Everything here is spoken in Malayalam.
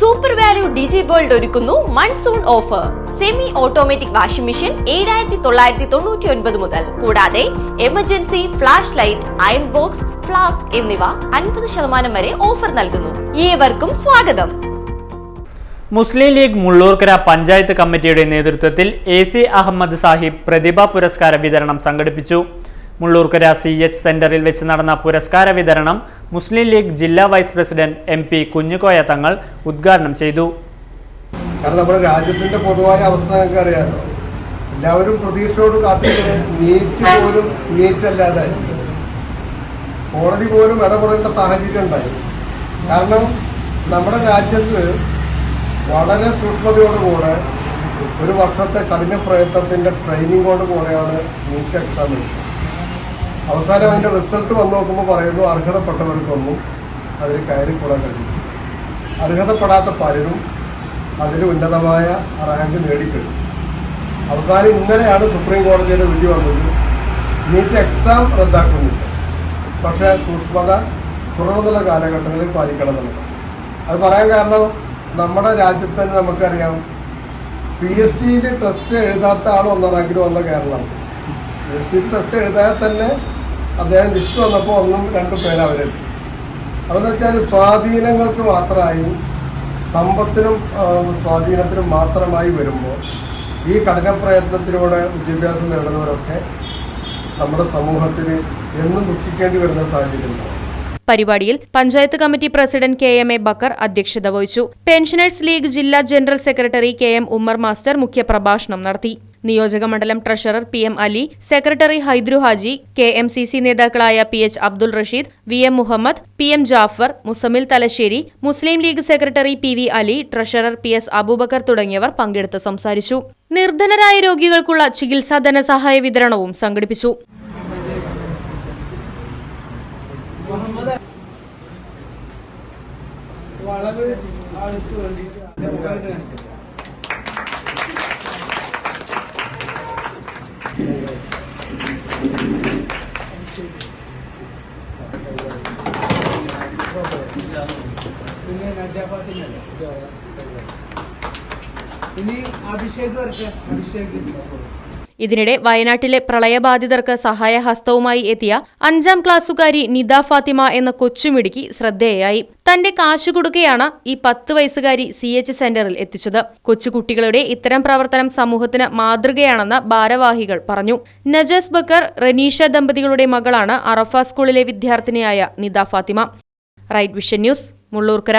സൂപ്പർ വാല്യൂ ഡിജി വേൾഡ് ഒരുക്കുന്നു monsoon offer semi automatic washing machine ഏഴായിരത്തി തൊള്ളായിരത്തി തൊണ്ണൂറ്റി ഒൻപത് മുതൽ. കൂടാതെ emergency flash light iron box flask എന്നിവ അൻപത് ശതമാനം വരെ ഓഫർ നൽകുന്നു. ഏവർക്കും സ്വാഗതം. മുസ്ലിം ലീഗ് മുള്ളൂർക്കര പഞ്ചായത്ത് കമ്മിറ്റിയുടെ നേതൃത്വത്തിൽ എ സി അഹമ്മദ് സാഹിബ് പ്രതിഭാ പുരസ്കാര വിതരണം സംഘടിപ്പിച്ചു. മുള്ളൂർക്കര സി എച്ച് സെന്ററിൽ വെച്ച് നടന്ന പുരസ്കാര വിതരണം മുസ്ലിം ലീഗ് ജില്ലാ vice president M P Kunhikoya Thangal ഉദ്ഘാടനം ചെയ്തു. കാരണം നമ്മുടെ രാജ്യത്തിന്റെ പൊതുവായ അവസ്ഥ നിങ്ങൾക്ക് അറിയാമല്ലോ എല്ലാവരും പ്രതീക്ഷയോട് കാത്തിരിക്കുന്നത് നീറ്റ് പോലും നീറ്റ് അല്ലാതായി. കോടതി പോലും ഇടപെടേണ്ട സാഹചര്യം ഉണ്ടായി. കാരണം നമ്മുടെ രാജ്യത്ത് വളരെ സൂക്ഷ്മതയോടുകൂടെ ഒരു വർഷത്തെ കഠിന പ്രയത്നത്തിന്റെ ട്രെയിനിങ്ങോട് കൂടെയാണ് നീറ്റ് എക്സാം അവസാനം അതിന്റെ റിസൾട്ട് വന്നു നോക്കുമ്പോൾ പറയുന്നു അർഹതപ്പെട്ടവർക്കൊന്നും അതിൽ കയറിക്കൂടാൻ കഴിയും അർഹതപ്പെടാത്ത പലരും അതിൽ ഉന്നതമായ റാങ്ക് നേടിക്കഴിഞ്ഞു. അവസാനം ഇന്നലെയാണ് സുപ്രീം കോടതിയുടെ വിധി വന്നത്. നീറ്റ് എക്സാം റദ്ദാക്കുന്നില്ല. പക്ഷേ സൂക്ഷ്മത തുടർന്നുള്ള കാലഘട്ടങ്ങളിൽ പാലിക്കണമെന്നുള്ളത് അത് പറയാൻ കാരണം നമ്മുടെ രാജ്യത്ത് തന്നെ നമുക്കറിയാം പി എസ് സിയിൽ ടെസ്റ്റ് എഴുതാത്ത ആൾ ഒന്നാം റാങ്കിൽ വന്ന കേരളമാണ്. പി എസ് സി ടെസ്റ്റ് എഴുതാതെ തന്നെ അദ്ദേഹം ലിസ്റ്റ് വന്നപ്പോൾ ഒന്നും രണ്ടും പേര് അവരെത്തി അതെന്ന് വെച്ചാൽ സ്വാധീനങ്ങൾക്ക് മാത്രമായി സമ്പത്തിനും സ്വാധീനത്തിനും മാത്രമായി വരുമ്പോൾ ഈ കഠിന പ്രയത്നത്തിലൂടെ വിദ്യാഭ്യാസം നേടുന്നവരൊക്കെ നമ്മുടെ സമൂഹത്തിന് എന്നും ദുഃഖിക്കേണ്ടി വരുന്ന സാഹചര്യമുണ്ടാവും പരിപാടിയിൽ panchayat committee president K M A Bakkar അധ്യക്ഷത വഹിച്ചു. പെൻഷനേഴ്സ് ലീഗ് ജില്ലാ general secretary K M Ummer master മുഖ്യപ്രഭാഷണം നടത്തി. നിയോജക മണ്ഡലം treasurer P M Ali secretary Haidru Haji K M C C നേതാക്കളായ P H Abdul Rasheed V M Muhammad P M Jafar Muzammil Thalassery Muslim league secretary P V Ali treasurer P S Aboobacker തുടങ്ങിയവർ പങ്കെടുത്ത് സംസാരിച്ചു. നിർധനരായ രോഗികൾക്കുള്ള ചികിത്സാ ധനസഹായ വിതരണവും സംഘടിപ്പിച്ചു. വളവ് ആൾക്ക് വേണ്ടിയിട്ട് പിന്നെ ഇനി അഭിഷേക് വർക്ക് അഭിഷേക് ഇതിനിടെ വയനാട്ടിലെ പ്രളയബാധിതർക്ക് സഹായഹസ്തവുമായി എത്തിയ അഞ്ചാം ക്ലാസ്സുകാരി നിദ ഫാത്തിമ എന്ന കൊച്ചുമിടുക്കി ശ്രദ്ധേയായി. തന്റെ കാശു കൊടുക്കുകയാണ് ഈ പത്ത് വയസ്സുകാരി സി എച്ച് സെന്ററിൽ എത്തിച്ചത്. കൊച്ചുകുട്ടികളുടെ ഇത്തരം പ്രവർത്തനം സമൂഹത്തിന് മാതൃകയാണെന്ന് ഭാരവാഹികൾ പറഞ്ഞു. നജസ് ബക്കർ റനീഷ ദമ്പതികളുടെ മകളാണ് അറഫ സ്കൂളിലെ വിദ്യാർത്ഥിനിയായ Nida Fathima. Right vision news Mullurkara